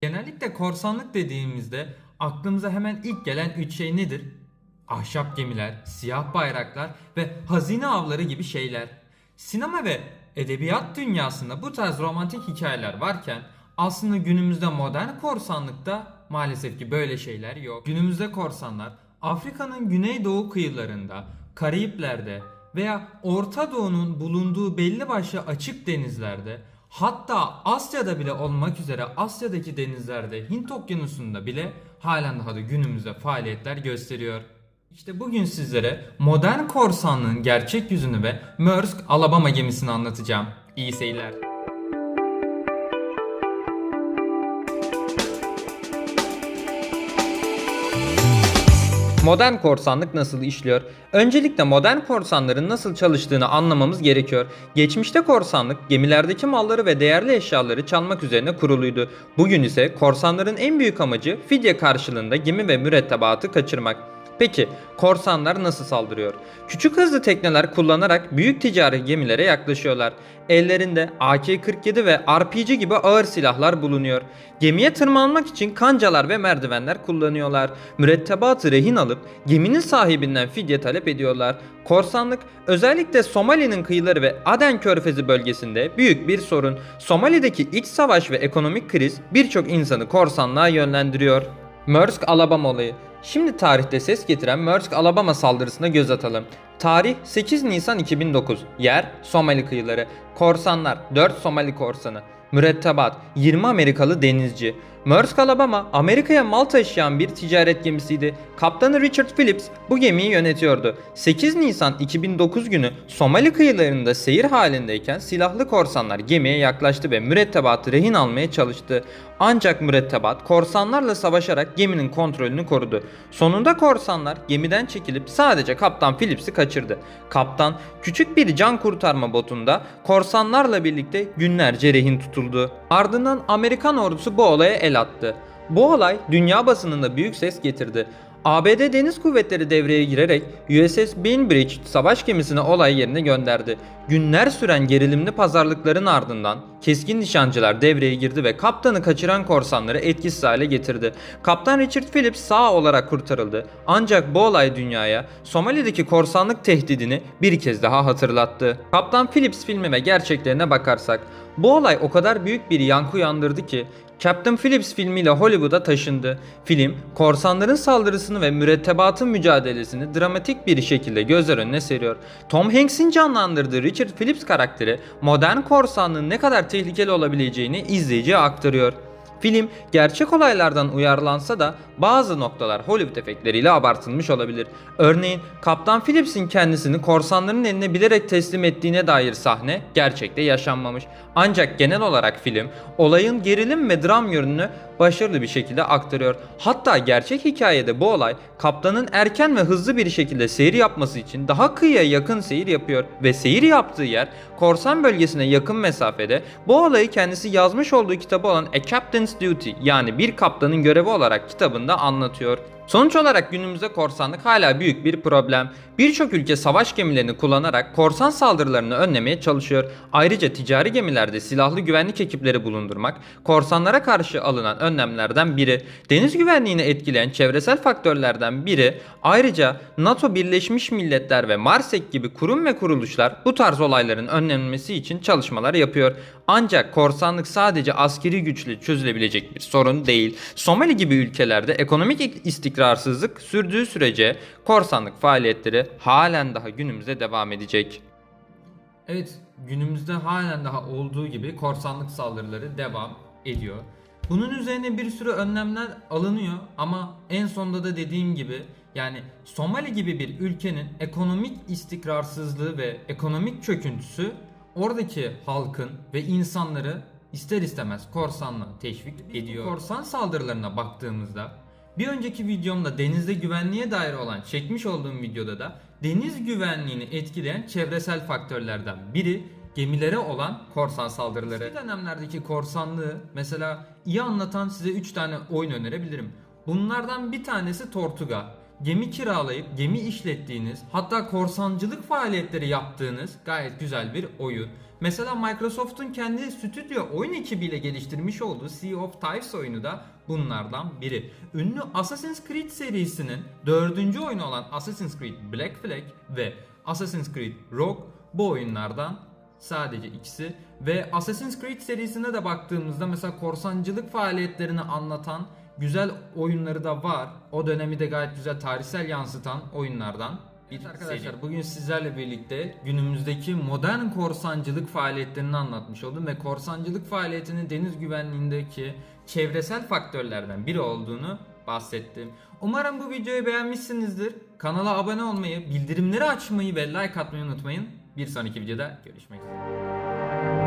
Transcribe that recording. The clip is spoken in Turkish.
Genellikle korsanlık dediğimizde aklımıza hemen ilk gelen üç şey nedir? Ahşap gemiler, siyah bayraklar ve hazine avları gibi şeyler. Sinema ve edebiyat dünyasında bu tarz romantik hikayeler varken aslında günümüzde modern korsanlıkta maalesef ki böyle şeyler yok. Günümüzde korsanlar Afrika'nın güneydoğu kıyılarında, Karayipler'de veya Orta Doğu'nun bulunduğu belli başlı açık denizlerde hatta Asya'da bile olmak üzere Asya'daki denizlerde Hint Okyanusu'nda bile halen daha da günümüzde faaliyetler gösteriyor. İşte bugün sizlere modern korsanlığın gerçek yüzünü ve Maersk Alabama gemisini anlatacağım. İyi seyirler. Modern korsanlık nasıl işliyor? Öncelikle modern korsanların nasıl çalıştığını anlamamız gerekiyor. Geçmişte korsanlık gemilerdeki malları ve değerli eşyaları çalmak üzerine kuruluydu. Bugün ise korsanların en büyük amacı fidye karşılığında gemi ve mürettebatı kaçırmak. Peki korsanlar nasıl saldırıyor? Küçük hızlı tekneler kullanarak büyük ticari gemilere yaklaşıyorlar. Ellerinde AK-47 ve RPG gibi ağır silahlar bulunuyor. Gemiye tırmanmak için kancalar ve merdivenler kullanıyorlar. Mürettebatı rehin alıp geminin sahibinden fidye talep ediyorlar. Korsanlık özellikle Somali'nin kıyıları ve Aden Körfezi bölgesinde büyük bir sorun. Somali'deki iç savaş ve ekonomik kriz birçok insanı korsanlığa yönlendiriyor. Maersk Alabama olayı. Şimdi tarihte ses getiren Maersk Alabama saldırısına göz atalım. Tarih 8 Nisan 2009. Yer Somali kıyıları. Korsanlar 4 Somali korsanı. Mürettebat 20 Amerikalı denizci. Maersk Alabama Amerika'ya mal taşıyan bir ticaret gemisiydi. Kaptanı Richard Phillips bu gemiyi yönetiyordu. 8 Nisan 2009 günü Somali kıyılarında seyir halindeyken silahlı korsanlar gemiye yaklaştı ve mürettebatı rehin almaya çalıştı. Ancak mürettebat korsanlarla savaşarak geminin kontrolünü korudu. Sonunda korsanlar gemiden çekilip sadece kaptan Phillips'i kaçırdı. Kaptan küçük bir can kurtarma botunda korsanlarla birlikte günlerce rehin tutuldu. Ardından Amerikan ordusu bu olaya el attı. Bu olay dünya basınında büyük ses getirdi. ABD Deniz Kuvvetleri devreye girerek USS Bainbridge savaş gemisini olay yerine gönderdi. Günler süren gerilimli pazarlıkların ardından keskin nişancılar devreye girdi ve kaptanı kaçıran korsanları etkisiz hale getirdi. Kaptan Richard Phillips sağ olarak kurtarıldı. Ancak bu olay dünyaya Somali'deki korsanlık tehdidini bir kez daha hatırlattı. Kaptan Phillips filmi ve gerçeklerine bakarsak bu olay o kadar büyük bir yankı uyandırdı ki Captain Phillips filmiyle Hollywood'a taşındı. Film, korsanların saldırısını ve mürettebatın mücadelesini dramatik bir şekilde gözler önüne seriyor. Tom Hanks'in canlandırdığı Richard Phillips karakteri modern korsanlığın ne kadar tehlikeli olabileceğini izleyiciye aktarıyor. Film gerçek olaylardan uyarlansa da bazı noktalar Hollywood efektleriyle abartılmış olabilir. Örneğin Kaptan Phillips'in kendisini korsanların eline bilerek teslim ettiğine dair sahne gerçekte yaşanmamış. Ancak genel olarak film olayın gerilim ve dram yönünü başarılı bir şekilde aktarıyor. Hatta gerçek hikayede bu olay kaptanın erken ve hızlı bir şekilde seyir yapması için daha kıyıya yakın seyir yapıyor ve seyir yaptığı yer korsan bölgesine yakın mesafede bu olayı kendisi yazmış olduğu kitabı olan A Captain's Duty yani bir kaptanın görevi olarak kitabında anlatıyor. Sonuç olarak günümüzde korsanlık hala büyük bir problem. Birçok ülke savaş gemilerini kullanarak korsan saldırılarını önlemeye çalışıyor. Ayrıca ticari gemilerde silahlı güvenlik ekipleri bulundurmak korsanlara karşı alınan önlemlerden biri. Deniz güvenliğini etkileyen çevresel faktörlerden biri. Ayrıca NATO Birleşmiş Milletler ve Marsek gibi kurum ve kuruluşlar bu tarz olayların önlenmesi için çalışmalar yapıyor. Ancak korsanlık sadece askeri güçle çözülebilecek bir sorun değil. Somali gibi ülkelerde ekonomik istikrarsızlık sürdüğü sürece korsanlık faaliyetleri halen daha günümüzde devam edecek. Evet, günümüzde halen daha olduğu gibi korsanlık saldırıları devam ediyor. Bunun üzerine bir sürü önlemler alınıyor ama en sonunda da dediğim gibi yani Somali gibi bir ülkenin ekonomik istikrarsızlığı ve ekonomik çöküntüsü oradaki halkın ve insanları ister istemez korsanla teşvik ediyor. Korsan saldırılarına baktığımızda bir önceki videomda denizde güvenliğe dair olan çekmiş olduğum videoda da deniz güvenliğini etkileyen çevresel faktörlerden biri gemilere olan korsan saldırıları. Eski dönemlerdeki korsanlığı mesela iyi anlatan size 3 tane oyun önerebilirim. Bunlardan bir tanesi Tortuga. Gemi kiralayıp gemi işlettiğiniz hatta korsancılık faaliyetleri yaptığınız gayet güzel bir oyun. Mesela Microsoft'un kendi stüdyo oyun ekibiyle geliştirmiş olduğu Sea of Thieves oyunu da bunlardan biri. Ünlü Assassin's Creed serisinin dördüncü oyunu olan Assassin's Creed Black Flag ve Assassin's Creed Rogue bu oyunlardan sadece ikisi ve Assassin's Creed serisine de baktığımızda mesela korsancılık faaliyetlerini anlatan güzel oyunları da var. O dönemi de gayet güzel tarihsel yansıtan oyunlardan bir arkadaşlar bugün sizlerle birlikte günümüzdeki modern korsancılık faaliyetlerini anlatmış oldum ve korsancılık faaliyetinin deniz güvenliğindeki çevresel faktörlerden biri olduğunu bahsettim. Umarım bu videoyu beğenmişsinizdir. Kanala abone olmayı, bildirimleri açmayı ve like atmayı unutmayın. Bir sonraki videoda görüşmek üzere.